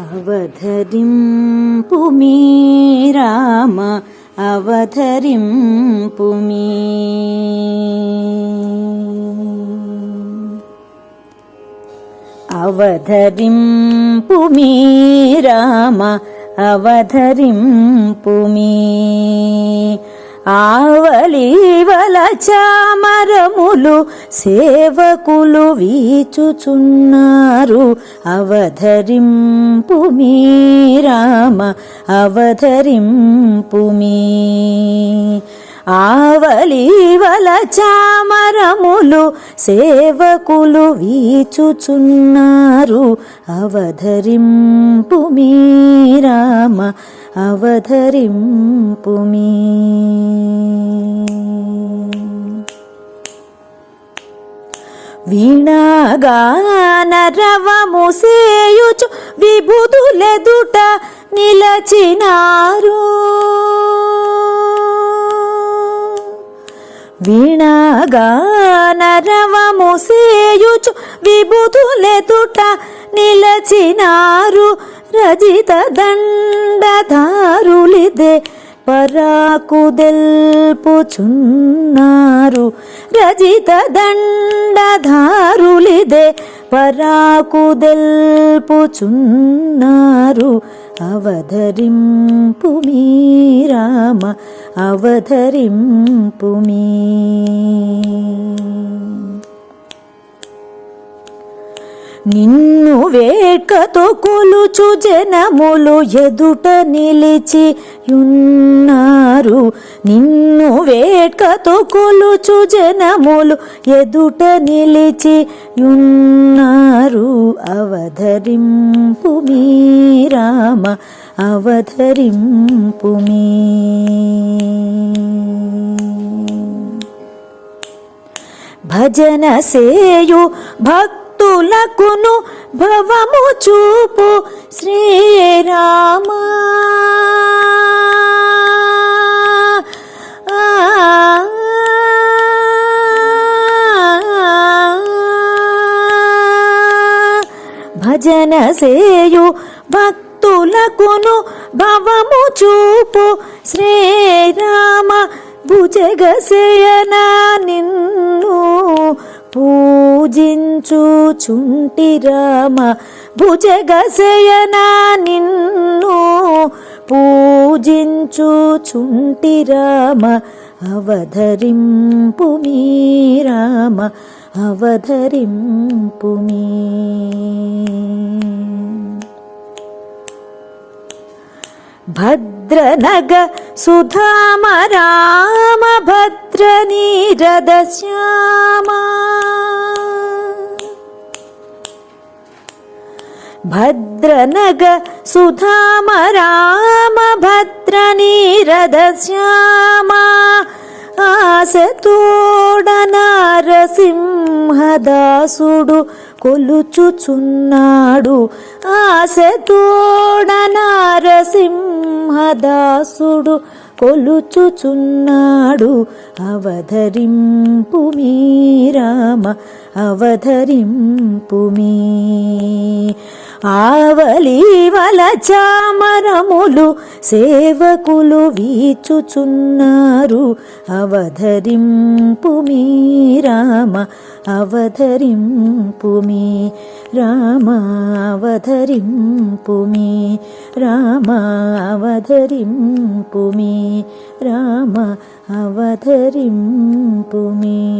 अवधरिं पु राम अवधरिं पु अवधरिं पु राम अवधरिं पुमी। ఆవలివల చామరములు సేవకులు వీచుచున్నారు. అవధరింపు మీ రామ అవధరింపు మీ ఆవలివల చామరములు సేవకులు వీచుచున్నారు. అవధరింపు మీ రామ అవధరింపు మీ. వీణాగాన రవము సేయుచు విభుదులెదుట నిలచినారు. వీణాగానరవము సేయుచు విభుతులెతుట నిలచినారు రజిత దండధారులిదే. పరాకుదెల్పుచున్నారు. రజిత దండధారులిదే పరాకుదెల్పుచున్నారు. అవధరింపు మీ రామ అవధరింపు మీ నిన్ను వే వేకతో కొలుచు జనములు ఎదుట నిలిచి యున్నారు నిన్ను వేకతో కొలుచు జనములు ఎదుట నిలిచి యున్నారు అవధరింపు మీ రామ అవధరింపు మీ. భజన సేయు భక్తులకును భవము చూపు. శ్రీరామ. భజన సేయు భక్తులకును భవము చూపు. శ్రీరామ భుజగశయన నిన్ను. పూజించుచుంటి రామ భుజగశయన నిన్ను. పూజించుచుంటి రామ అవధరింపు మీ రామ అవధరింపు మీ. భద్రనగ సుధామ రామ భద్ర నీరద శ్యామా. భద్రనగ సుధామ రామ భద్ర నీరద శ్యామ ఆశతోడ నారసింహదాసుడు కొలుచుచున్నాడు. ఆశతోడ నారసింహదాసుడు కొలుచుచున్నాడు. అవధరింపు మీ రామ అవధరింపు మీ ఆవలివల చామరములు సేవకులు వీచుచున్నారు. అవధరింపు మీ రామ అవధరింపు మీ రామ అవధరింపు మీ రామ అవధరింపు మీ రామ అవధరింపు మీ.